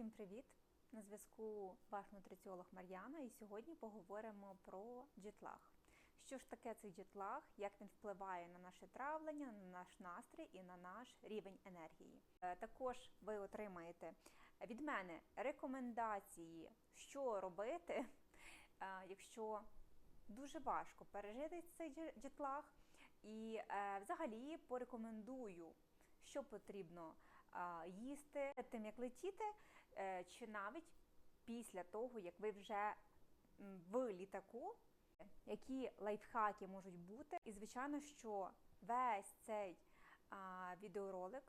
Всім привіт! На зв'язку ваш нутриціолог Мар'яна, і сьогодні поговоримо про джетлаг. Що ж таке цей джетлаг, як він впливає на наше травлення, на наш настрій і на наш рівень енергії. Е, Також ви отримаєте від мене рекомендації, що робити, е, якщо дуже важко пережити цей джетлаг. І е, взагалі порекомендую, що потрібно їсти тим, як летіти, чи навіть після того, як ви вже в літаку, які лайфхаки можуть бути. І звичайно, що весь цей відеоролик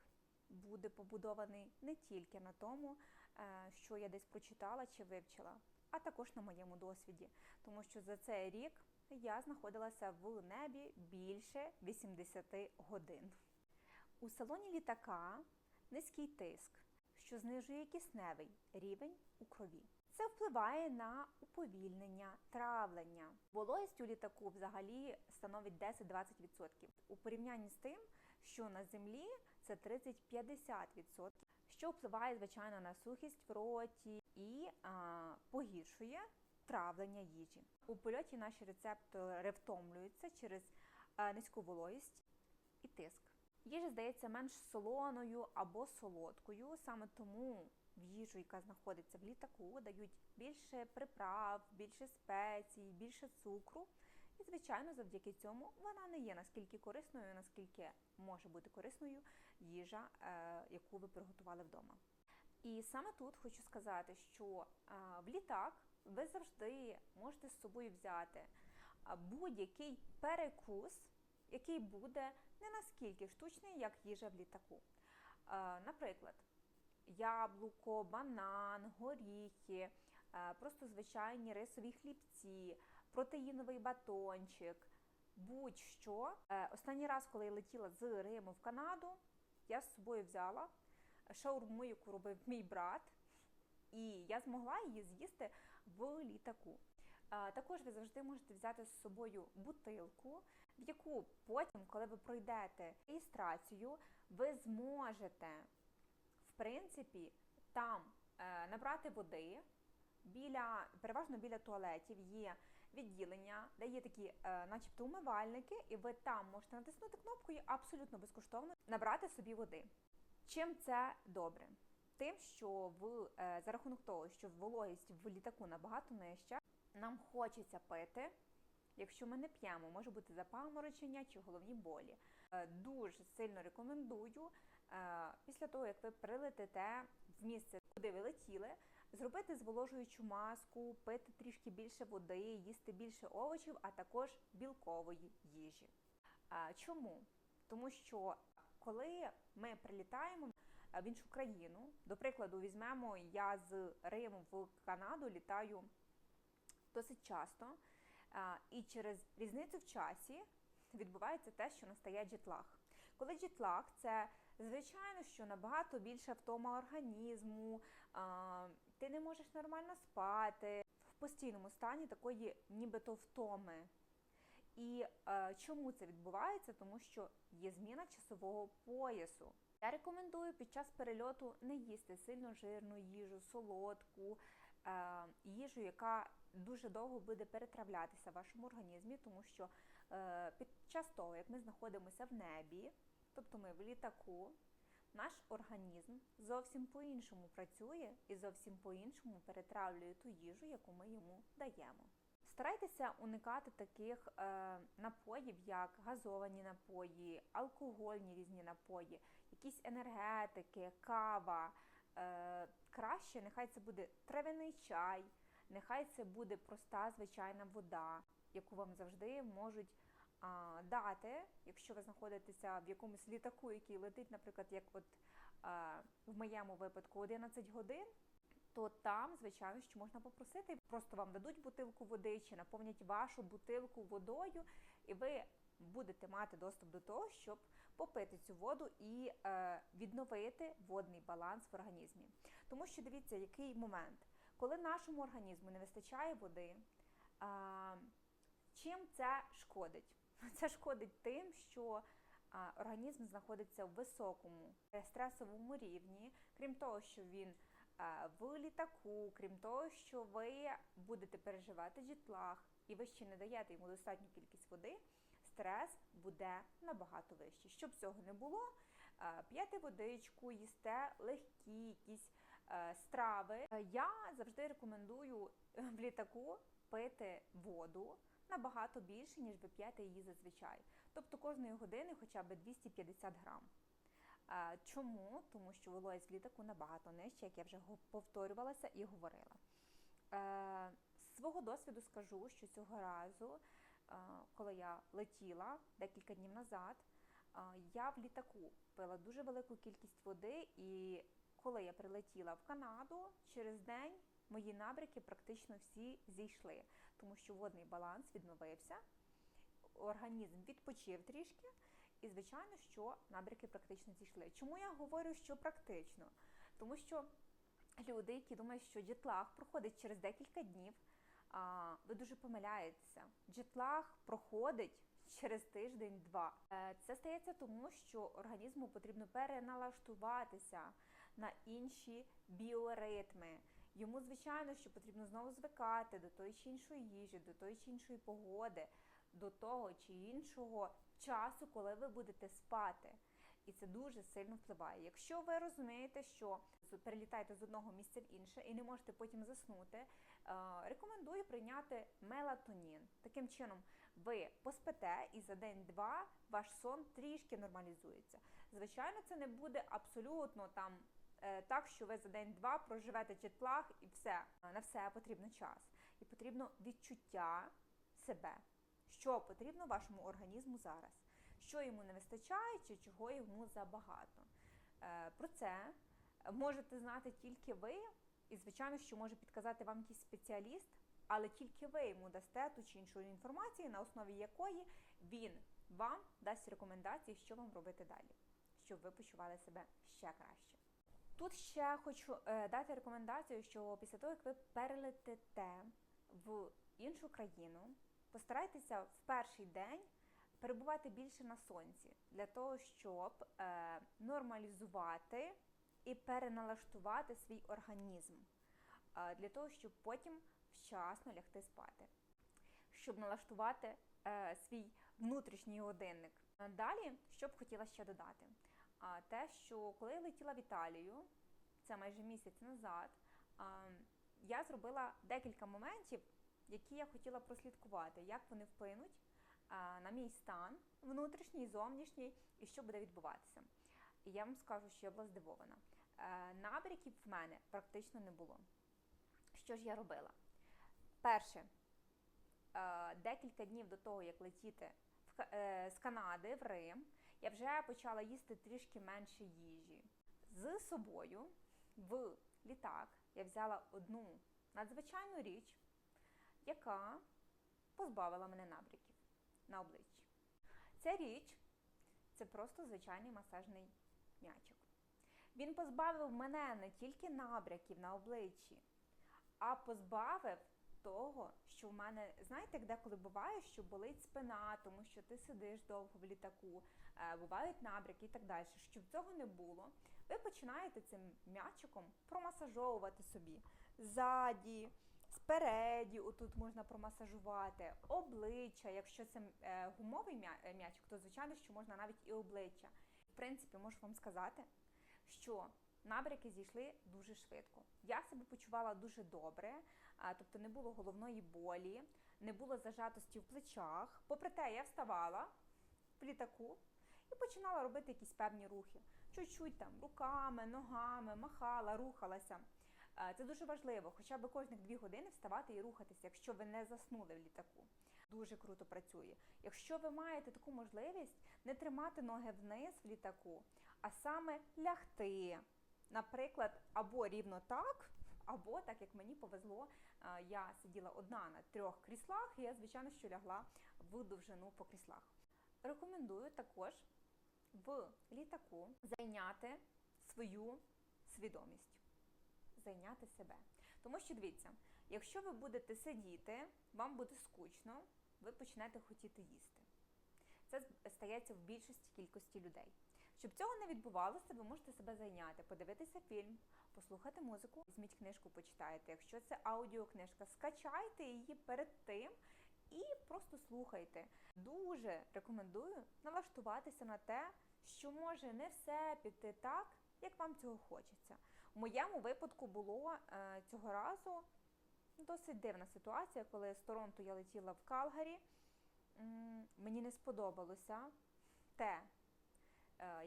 буде побудований не тільки на тому, е, що я десь прочитала чи вивчила, а також на моєму досвіді, тому що за цей рік я знаходилася в небі більше 80 годин. У салоні літака низький тиск, що знижує кисневий рівень у крові. Це впливає на уповільнення, травлення. Вологість у літаку взагалі становить 10-20%. У порівнянні з тим, що на землі це 30-50%, що впливає, звичайно, на сухість в роті і а, погіршує травлення їжі. У польоті наші рецептори втомлюються через низьку вологість і тиск. Їжа здається менш солоною або солодкою, саме тому в їжу, яка знаходиться в літаку, дають більше приправ, більше спецій, більше цукру. І, звичайно, завдяки цьому вона не є наскільки корисною, наскільки може бути корисною їжа, е, яку ви приготували вдома. І саме тут хочу сказати, що е, в літак ви завжди можете з собою взяти будь-який перекус, який буде не наскільки штучний, як їжа в літаку. Е, Наприклад, яблуко, банан, горіхи, е, просто звичайні рисові хлібці, протеїновий батончик, будь-що. Е, Останній раз, коли я летіла з Риму в Канаду, я з собою взяла шаурму, яку робив мій брат, і я змогла її з'їсти в літаку. Також ви завжди можете взяти з собою бутилку, в яку потім, коли ви пройдете реєстрацію, ви зможете, в принципі, там е, набрати води. Біля, переважно біля туалетів є відділення, де є такі, е, начебто, умивальники, і ви там можете натиснути кнопку і абсолютно безкоштовно набрати собі води. Чим це добре? Тим, що в, е, за рахунок того, що вологість в літаку набагато нижча, нам хочеться пити. Якщо ми не п'ємо, може бути запаморочення чи головні болі. Е, Дуже сильно рекомендую е, після того, як ви прилетите в місце, куди ви летіли, зробити зволожуючу маску, пити трішки більше води, їсти більше овочів, а також білкової їжі. Чому? Тому що коли ми прилітаємо е, в іншу країну, до прикладу, візьмемо я з Риму в Канаду літаю досить часто, і через різницю в часі відбувається те, що настає джетлаг. Коли джетлаг – це звичайно, що набагато більша втома організму, ти не можеш нормально спати в постійному стані такої нібито втоми. І е, чому це відбувається? Тому що є зміна часового поясу. Я рекомендую під час перельоту не їсти сильно жирну їжу, солодку, е, їжу, яка дуже довго буде перетравлятися в вашому організмі, тому що е, під час того, як ми знаходимося в небі, тобто ми в літаку, наш організм зовсім по-іншому працює і зовсім по-іншому перетравлює ту їжу, яку ми йому даємо. Старайтеся уникати таких е, напоїв, як газовані напої, алкогольні різні напої, якісь енергетики, кава. Е, краще нехай це буде травяний чай, нехай це буде проста звичайна вода, яку вам завжди можуть а, дати, якщо ви знаходитеся в якомусь літаку, який летить, наприклад, як от а, в моєму випадку 11 годин то там, звичайно, що можна попросити, просто вам дадуть бутилку води чи наповнять вашу бутилку водою, і ви будете мати доступ до того, щоб попити цю воду і е, відновити водний баланс в організмі. Тому що дивіться, який момент, коли нашому організму не вистачає води, чим це шкодить? Це шкодить тим, що організм знаходиться в високому стресовому рівні, крім того, що він В літаку, крім того, що ви будете переживати джетлаг і ви ще не даєте йому достатню кількість води, стрес буде набагато вищий. Щоб цього не було, п'єте водичку, їсте легкі якісь страви. Е, Я завжди рекомендую е, в літаку пити воду набагато більше, ніж ви п'єте її зазвичай. Тобто кожної години хоча б 250 грам. Е, Чому? Тому що вологість в літаку набагато нижча, як я вже повторювалася і говорила. Е, З свого досвіду скажу, що цього разу, е, коли я летіла декілька днів назад, е, я в літаку пила дуже велику кількість води, і коли я прилетіла в Канаду, через день мої набряки практично всі зійшли, тому що водний баланс відновився, організм відпочив трішки, і звичайно, що набряки практично зійшли. Чому я говорю, що практично? Тому що люди, які думають, що джетлаг проходить через декілька днів, ви дуже помиляєтеся. Джетлаг проходить через тиждень-два. Е, Це стається тому, що організму потрібно переналаштуватися на інші біоритми. Йому, звичайно, що потрібно знову звикати до тої чи іншої їжі, до тої чи іншої погоди, до того чи іншого часу, коли ви будете спати. І це дуже сильно впливає. Якщо ви розумієте, що перелітаєте з одного місця в інше і не можете потім заснути, е, рекомендую прийняти мелатонін. Таким чином, ви поспите і за день-два ваш сон трішки нормалізується. Звичайно, це не буде абсолютно там так, що ви за день-два проживете джетлаг і все. На все потрібно час. І потрібно відчуття себе, що потрібно вашому організму зараз, що йому не вистачає чи чого йому забагато. Е, Про це можете знати тільки ви, і, звичайно, що може підказати вам якийсь спеціаліст, але тільки ви йому дасте ту чи іншу інформацію, на основі якої він вам дасть рекомендації, що вам робити далі, щоб ви почували себе ще краще. Тут ще хочу е, дати рекомендацію, що після того, як ви перелетите в іншу країну, постарайтеся в перший день перебувати більше на сонці для того, щоб е, нормалізувати і переналаштувати свій організм, е, для того, щоб потім вчасно лягти спати, щоб налаштувати свій внутрішній годинник. Далі, що б хотіла ще додати, те, що коли я летіла в Італію, це майже місяць назад, а, я зробила декілька моментів, які я хотіла прослідкувати, як вони вплинуть а, на мій стан внутрішній, зовнішній і що буде відбуватися. І я вам скажу, що я була здивована. Е, Набряків в мене практично не було. Що ж я робила? Перше, е, декілька днів до того, як летіти е, з Канади в Рим, я вже почала їсти трішки менше їжі. З собою в літак я взяла одну надзвичайну річ, яка позбавила мене набряків на обличчі. Ця річ це просто звичайний масажний м'ячик. Він позбавив мене не тільки набряків на обличчі, а позбавив того, що в мене, знаєте, як деколи буває, що болить спина, тому що ти сидиш довго в літаку, е, бувають набряки і так далі. Щоб цього не було, ви починаєте цим м'ячиком промасажовувати собі ззаді, спереді, отут можна промасажувати, обличчя. Якщо це е, гумовий е, м'ячик, то звичайно, що можна навіть і обличчя. В принципі, можу вам сказати, що набряки зійшли дуже швидко. Я себе почувала дуже добре, тобто не було головної болі, не було зажатості в плечах. Попри те, я вставала в літаку і починала робити якісь певні рухи. Чуть-чуть там руками, ногами, махала, рухалася. Е, Це дуже важливо, хоча б кожних дві години вставати і рухатися, якщо ви не заснули в літаку. Дуже круто працює. Якщо ви маєте таку можливість не тримати ноги вниз в літаку, а саме лягти, наприклад, або рівно так, або так як мені повезло, я сиділа одна на трьох кріслах, і я, звичайно, що лягла в довжину по кріслах. Рекомендую також в літаку зайняти свою свідомість, зайняти себе. Тому що дивіться, якщо ви будете сидіти, вам буде скучно, ви почнете хотіти їсти. Це стається в більшості кількості людей. Щоб цього не відбувалося, ви можете себе зайняти, подивитися фільм, послухати музику, візьміть книжку, почитайте. Якщо це аудіокнижка, скачайте її перед тим і просто слухайте. Дуже рекомендую налаштуватися на те, що може не все піти так, як вам цього хочеться. У моєму випадку було е, цього разу досить дивна ситуація, коли з Торонто я летіла в Калгарі. Мені не сподобалося те,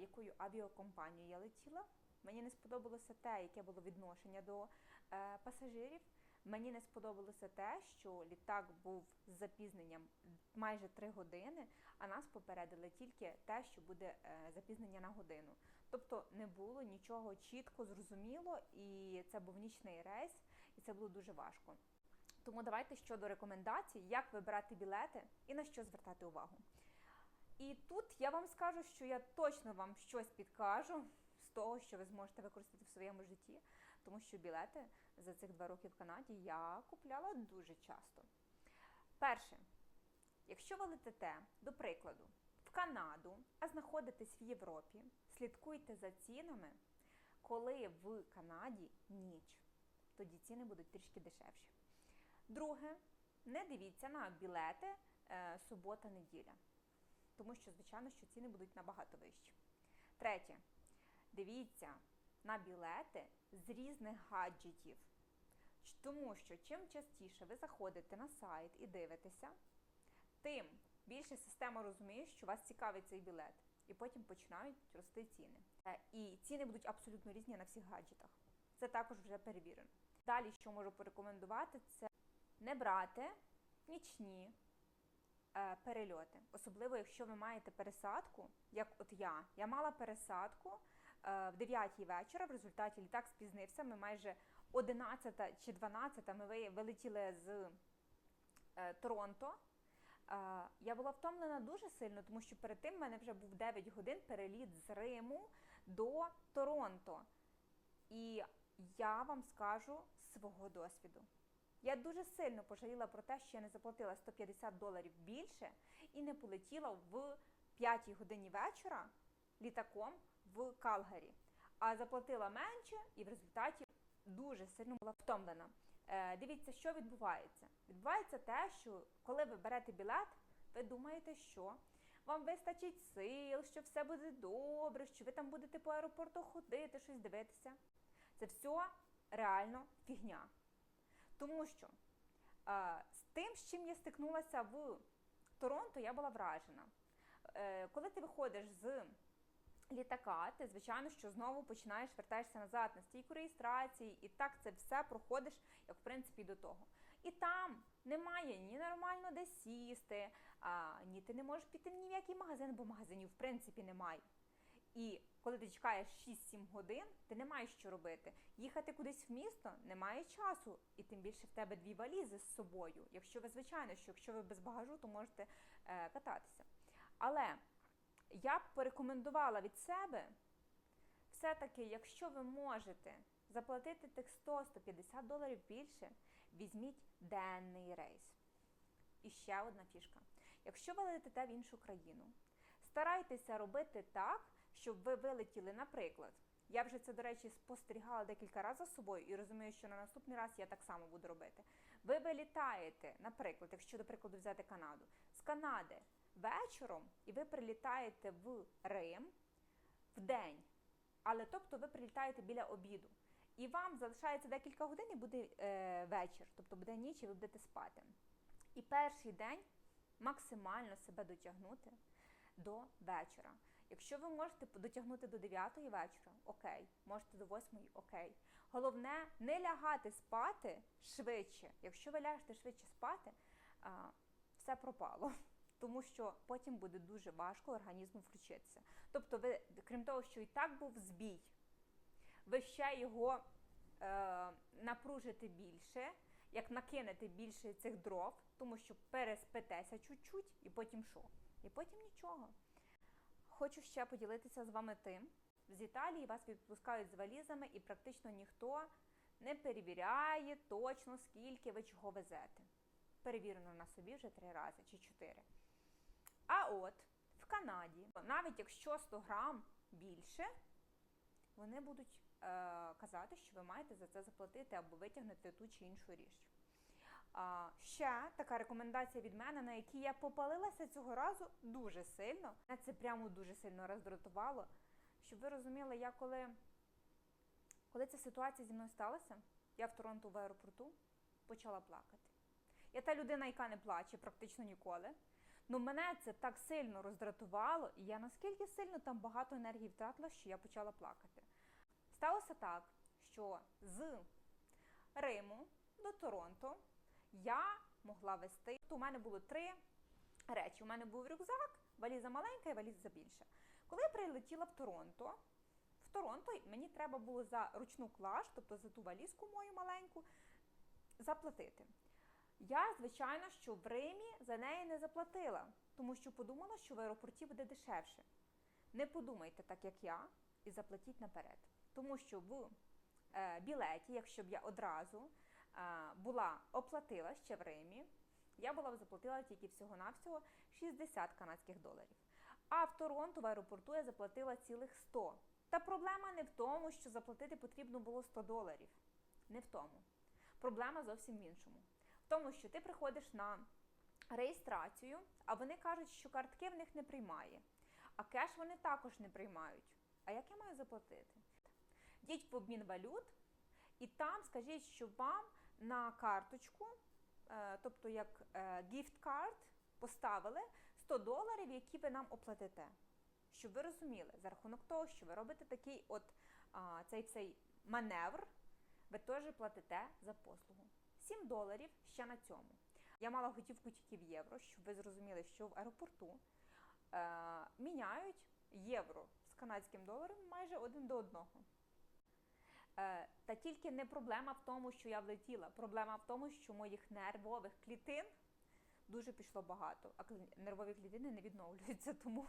якою авіакомпанією я летіла. Мені не сподобалося те, яке було відношення до е, пасажирів. Мені не сподобалося те, що літак був з запізненням майже 3 години, а нас попередили тільки те, що буде е, запізнення на годину. Тобто не було нічого чітко зрозуміло, і це був нічний рейс, і це було дуже важко. Тому давайте щодо рекомендацій, як вибирати білети і на що звертати увагу. І тут я вам скажу, що я точно вам щось підкажу з того, що ви зможете використати в своєму житті, тому що білети за цих два роки в Канаді я купляла дуже часто. Перше, якщо ви летите, до прикладу, в Канаду, а знаходитесь в Європі, слідкуйте за цінами, коли в Канаді ніч. Тоді ціни будуть трішки дешевші. Друге, не дивіться на білети е, субота-неділя, тому що, звичайно, що ціни будуть набагато вищі. Третє, дивіться на білети з різних гаджетів. Тому що чим частіше ви заходите на сайт і дивитеся, тим більше система розуміє, що вас цікавить цей білет, і потім починають рости ціни. Е, І ціни будуть абсолютно різні на всіх гаджетах. Це також вже перевірено. Далі, що можу порекомендувати, це не брати нічні перельоти. Особливо, якщо ви маєте пересадку, як от я. Я мала пересадку е, в 9 вечора, в результаті літак спізнився. Ми майже 11 чи 12 ми вилетіли з е, Торонто. Е, я була втомлена дуже сильно, тому що перед тим в мене вже був 9 годин переліт з Риму до Торонто. І я вам скажу свого досвіду. Я дуже сильно пожаліла про те, що я не заплатила 150 доларів більше і не полетіла в 5 годині вечора літаком в Калгарі, а заплатила менше і в результаті дуже сильно була втомлена. Е, дивіться, що відбувається. Відбувається те, що коли ви берете білет, ви думаєте, що вам вистачить сил, що все буде добре, що ви там будете по аеропорту ходити, щось дивитися. Це все реально фігня. Тому що е, з тим, з чим я стикнулася в Торонто, я була вражена. Е, коли ти виходиш з літака, ти, звичайно, що знову починаєш вертаєшся назад на стійку реєстрації, і так це все проходиш, як в принципі до того. І там немає ні нормально де сісти, а, ні ти не можеш піти ні в який магазин, бо магазинів в принципі немає. І коли ти чекаєш 6-7 годин, ти не маєш що робити. Їхати кудись в місто немає часу, і тим більше в тебе дві валізи з собою. Якщо ви, звичайно, що якщо ви без багажу, то можете е, кататися. Але я б порекомендувала від себе все-таки, якщо ви можете заплатити тих 100-150 доларів більше, візьміть денний рейс. І ще одна фішка. Якщо ви летите в іншу країну, старайтеся робити так, щоб ви вилетіли, наприклад. Я вже це, до речі, спостерігала декілька разів з собою і розумію, що на наступний раз я так само буду робити. Ви вилітаєте, наприклад, якщо, до прикладу, взяти Канаду, з Канади вечором, і ви прилітаєте в Рим в день. Але тобто ви прилітаєте біля обіду. І вам залишається декілька годин і буде е, вечір, тобто буде ніч, і ви будете спати. І перший день максимально себе дотягнути до вечора. Якщо ви можете дотягнути до 9 вечора, окей, можете до 8, окей. Головне не лягати спати швидше. Якщо ви ляжете швидше спати, все пропало. Тому що потім буде дуже важко організму включитися. Тобто, ви, крім того, що і так був збій, ви ще його е, напружите більше, як накинете більше цих дров, тому що переспитеся чуть-чуть, і потім що? І потім нічого. Хочу ще поділитися з вами тим. З Італії вас відпускають з валізами, і практично ніхто не перевіряє точно, скільки ви чого везете. Перевірено на собі вже три рази чи чотири. А от в Канаді, навіть якщо 100 грам більше, вони будуть е, казати, що ви маєте за це заплатити або витягнути ту чи іншу річ. Ще така рекомендація від мене, на якій я попалилася цього разу дуже сильно. Мене це прямо дуже сильно роздратувало. Щоб ви розуміли, я коли, коли ця ситуація зі мною сталася, я в Торонто в аеропорту почала плакати. Я та людина, яка не плаче практично ніколи. Ну мене це так сильно роздратувало, і я наскільки сильно там багато енергії втратила, що я почала плакати. Сталося так, що з Риму до Торонто я могла вести. У мене було три речі. У мене був рюкзак, валіза маленька і валіза більша. Коли я прилетіла в Торонто, в Торонто мені треба було за ручну клаш, тобто за ту валізку мою маленьку, заплатити. Я, звичайно, що в Римі за неї не заплатила, тому що подумала, що в аеропорті буде дешевше. Не подумайте так, як я, і заплатіть наперед. Тому що в е, білеті, якщо б я одразу була оплатила ще в Римі, я була заплатила тільки всього-навсього 60 канадських доларів. А в Торонто в аеропорту я заплатила цілих 100. Та проблема не в тому, що заплатити потрібно було 100 доларів. Не в тому. Проблема зовсім в іншому. В тому, що ти приходиш на реєстрацію, а вони кажуть, що картки в них не приймає. А кеш вони також не приймають. А як я маю заплатити? Йдіть в обмін валют, і там скажіть, що вам на карточку, е, тобто як gift card, поставили 100 доларів, які ви нам оплатите. Щоб ви розуміли, за рахунок того, що ви робите такий от цей цей маневр, ви теж платите за послугу. 7 доларів ще на цьому. Я мала готівку тільки в євро, щоб ви зрозуміли, що в аеропорту е, міняють євро з канадським доларом майже один до одного. Е, та тільки не проблема в тому, що я влетіла. Проблема в тому, що моїх нервових клітин дуже пішло багато, а нервові клітини не відновлюються, тому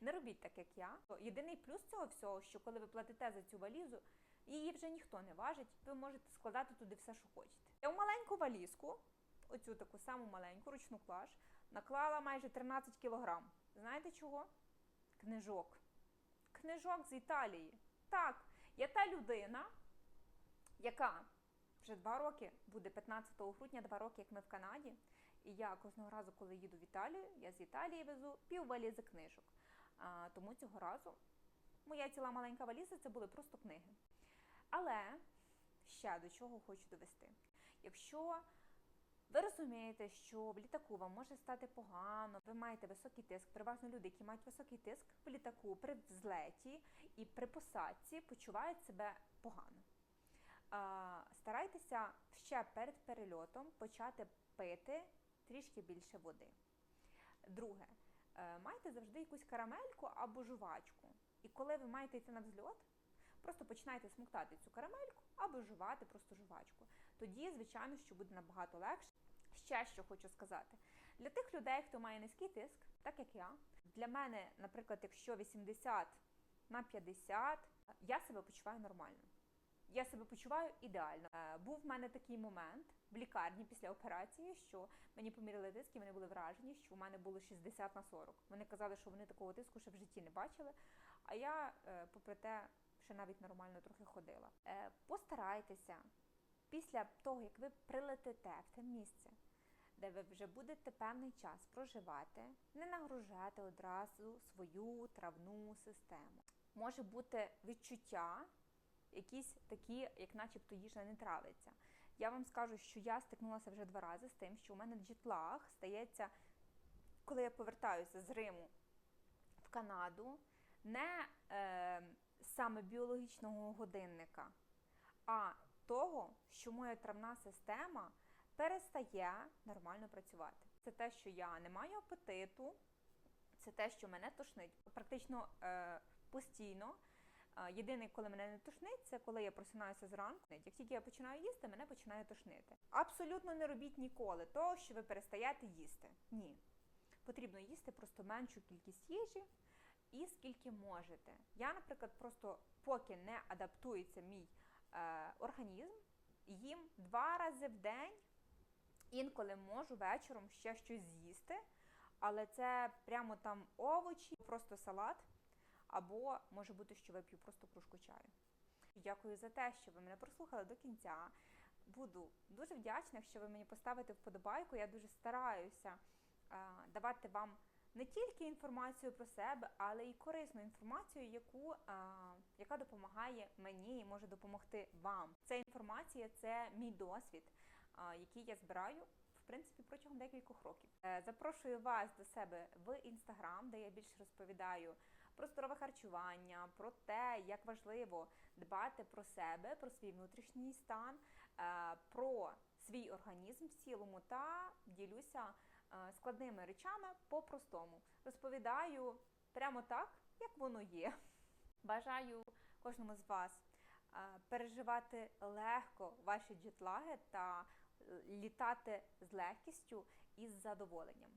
не робіть так, як я. Єдиний плюс цього всього, що коли ви платите за цю валізу, її вже ніхто не важить, ви можете складати туди все, що хочете. Я в маленьку валізку, оцю таку саму маленьку ручну клаш, наклала майже 13 кілограм. Знаєте чого? Книжок. Книжок з Італії. Так, я та людина, яка вже два роки, буде 15 грудня, два роки, як ми в Канаді. І я кожного разу, коли їду в Італію, я з Італії везу пів валізи книжок. А, Тому цього разу моя ціла маленька валіза це були просто книги. Але ще до чого хочу довести. Якщо ви розумієте, що в літаку вам може стати погано, ви маєте високий тиск, переважно люди, які мають високий тиск в літаку при взлеті і при посадці почувають себе погано. Старайтеся ще перед перельотом почати пити трішки більше води. Друге, е, майте завжди якусь карамельку або жувачку. І коли ви маєте йти на взльот, просто починайте смоктати цю карамельку або жувати просто жувачку. Тоді, звичайно, що буде набагато легше. Ще що хочу сказати. Для тих людей, хто має низький тиск, так як я, для мене, наприклад, якщо 80 на 50, я себе почуваю нормально. Я себе почуваю ідеально. Е, був в мене такий момент в лікарні після операції, що мені поміряли тиск і вони були вражені, що у мене було 60 на 40. Вони казали, що вони такого тиску ще в житті не бачили. А я, е, попри те, ще навіть нормально трохи ходила. Е, постарайтеся після того, як ви прилетите в те місце, де ви вже будете певний час проживати, не нагружати одразу свою травну систему. Може бути відчуття якісь такі, як начебто їжа не травиться. Я вам скажу, що я стикнулася вже два рази з тим, що у мене джетлаг стається, коли я повертаюся з Риму в Канаду, не е, саме біологічного годинника, а того, що моя травна система перестає нормально працювати. Це те, що я не маю апетиту, це те, що мене тошнить практично е, постійно. Єдине, коли мене не тошнить, це коли я просинаюся зранку. Як тільки я починаю їсти, мене починає тошнити. Абсолютно не робіть ніколи того, що ви перестаєте їсти. Ні. Потрібно їсти просто меншу кількість їжі і скільки можете. Я, наприклад, просто поки не адаптується мій е, організм, їм два рази в день, інколи можу вечором ще щось з'їсти, але це прямо там овочі, просто салат або може бути, що вип'ю просто кружку чаю. Дякую за те, що ви мене прослухали до кінця. Буду дуже вдячна, якщо ви мені поставите вподобайку. Я дуже стараюся е, давати вам не тільки інформацію про себе, але й корисну інформацію, яку, е, яка допомагає мені і може допомогти вам. Ця інформація це мій досвід, який я збираю. В принципі, протягом декількох років Е, запрошую вас до себе в інстаграм, де я більше розповідаю про здорове харчування, про те, як важливо дбати про себе, про свій внутрішній стан, е, про свій організм в цілому та ділюся е, складними речами по-простому. Розповідаю прямо так, як воно є. Бажаю кожному з вас переживати легко ваші джетлаги та літати з легкістю і з задоволенням.